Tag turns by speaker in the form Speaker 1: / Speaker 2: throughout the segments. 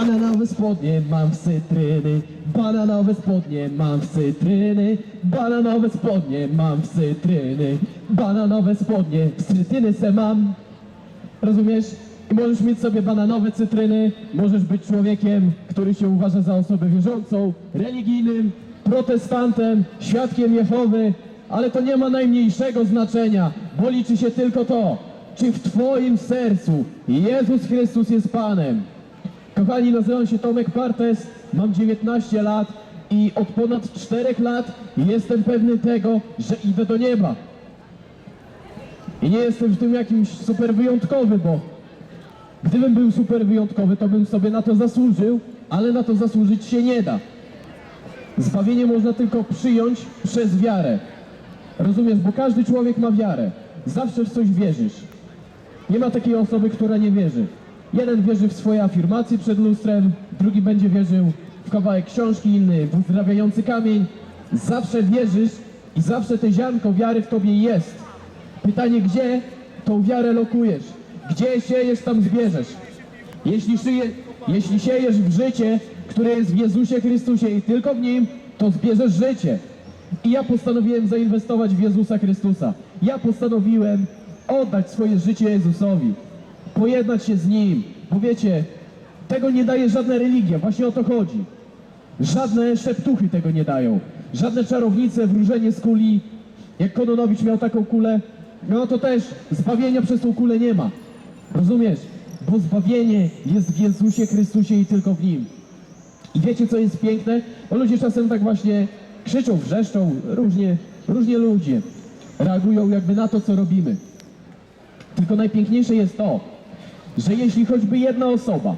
Speaker 1: Bananowe spodnie mam w cytryny, bananowe spodnie mam w cytryny, bananowe spodnie mam w cytryny, bananowe spodnie w cytryny se mam. Rozumiesz? I możesz mieć sobie bananowe cytryny, możesz być człowiekiem, który się uważa za osobę wierzącą, religijnym, protestantem, świadkiem Jehowy, ale to nie ma najmniejszego znaczenia, bo liczy się tylko to, czy w Twoim sercu Jezus Chrystus jest Panem. Kochani, nazywam się Tomek Partes, mam 19 lat i od ponad 4 lat jestem pewny tego, że idę do nieba. I nie jestem w tym jakimś super wyjątkowy, bo gdybym był super wyjątkowy, to bym sobie na to zasłużył, ale na to zasłużyć się nie da. Zbawienie można tylko przyjąć przez wiarę. Rozumiesz, bo każdy człowiek ma wiarę. Zawsze w coś wierzysz. Nie ma takiej osoby, która nie wierzy. Jeden wierzy w swoje afirmacje przed lustrem, drugi będzie wierzył w kawałek książki, inny w uzdrawiający kamień. Zawsze wierzysz i zawsze te ziarnko wiary w tobie jest. Pytanie, gdzie tą wiarę lokujesz? Gdzie siejesz, tam zbierzesz. Jeśli, szyje, jeśli siejesz w życie, które jest w Jezusie Chrystusie i tylko w Nim, to zbierzesz życie. I ja postanowiłem zainwestować w Jezusa Chrystusa. Ja postanowiłem oddać swoje życie Jezusowi. Pojednać się z Nim. Bo wiecie, tego nie daje żadna religia. Właśnie o to chodzi. Żadne szeptuchy tego nie dają. Żadne czarownice, wróżenie z kuli. Jak Kononowicz miał taką kulę, no to też zbawienia przez tą kulę nie ma. Rozumiesz? Bo zbawienie jest w Jezusie Chrystusie i tylko w Nim. I wiecie, co jest piękne? Bo ludzie czasem tak właśnie krzyczą, wrzeszczą, różnie, różnie ludzie reagują jakby na to, co robimy. Tylko najpiękniejsze jest to, że jeśli choćby jedna osoba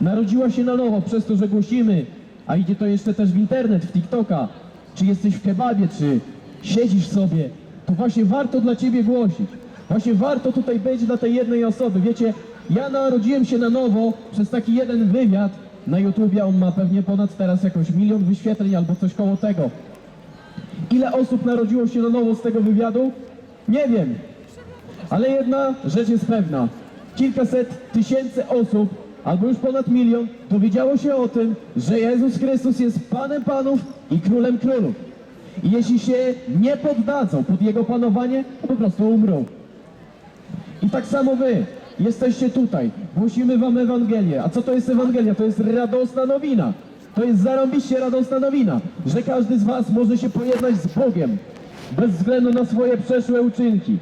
Speaker 1: narodziła się na nowo przez to, że głosimy, a idzie to jeszcze też w internet, w TikToka, czy jesteś w kebabie, czy siedzisz sobie, to właśnie warto dla ciebie głosić. Właśnie warto tutaj być dla tej jednej osoby. Wiecie, ja narodziłem się na nowo przez taki jeden wywiad na YouTubie, on ma pewnie ponad teraz jakoś milion wyświetleń albo coś koło tego. Ile osób narodziło się na nowo z tego wywiadu? Nie wiem. Ale jedna rzecz jest pewna. Kilkaset tysięcy osób, albo już ponad milion, dowiedziało się o tym, że Jezus Chrystus jest Panem Panów i Królem Królów. I jeśli się nie poddadzą pod Jego panowanie, to po prostu umrą. I tak samo wy jesteście tutaj, głosimy wam Ewangelię. A co to jest Ewangelia? To jest radosna nowina. To jest zarąbiście radosna nowina, że każdy z was może się pojednać z Bogiem, bez względu na swoje przeszłe uczynki.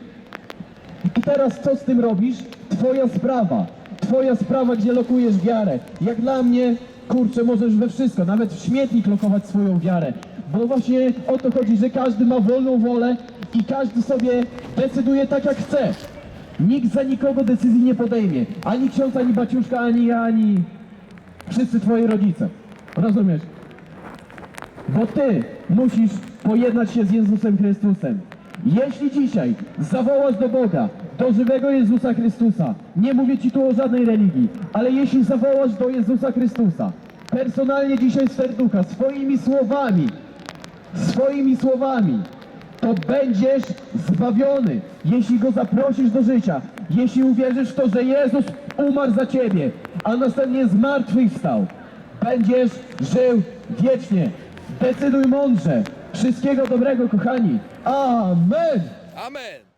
Speaker 1: I teraz co z tym robisz? Twoja sprawa. Twoja sprawa, gdzie lokujesz wiarę. Jak dla mnie, kurczę, możesz we wszystko, nawet w śmietnik lokować swoją wiarę. Bo właśnie o to chodzi, że każdy ma wolną wolę i każdy sobie decyduje tak jak chce. Nikt za nikogo decyzji nie podejmie. Ani ksiądz, ani baciuszka, ani ja, ani wszyscy twoi rodzice. Rozumiesz? Bo ty musisz pojednać się z Jezusem Chrystusem. Jeśli dzisiaj zawołasz do Boga, do żywego Jezusa Chrystusa, nie mówię ci tu o żadnej religii, ale jeśli zawołasz do Jezusa Chrystusa, personalnie dzisiaj z serducha, swoimi słowami, swoimi słowami, to będziesz zbawiony, jeśli go zaprosisz do życia, jeśli uwierzysz w to, że Jezus umarł za ciebie, a następnie zmartwychwstał. Będziesz żył wiecznie. Decyduj mądrze. Wszystkiego dobrego, kochani. Amen.
Speaker 2: Amen.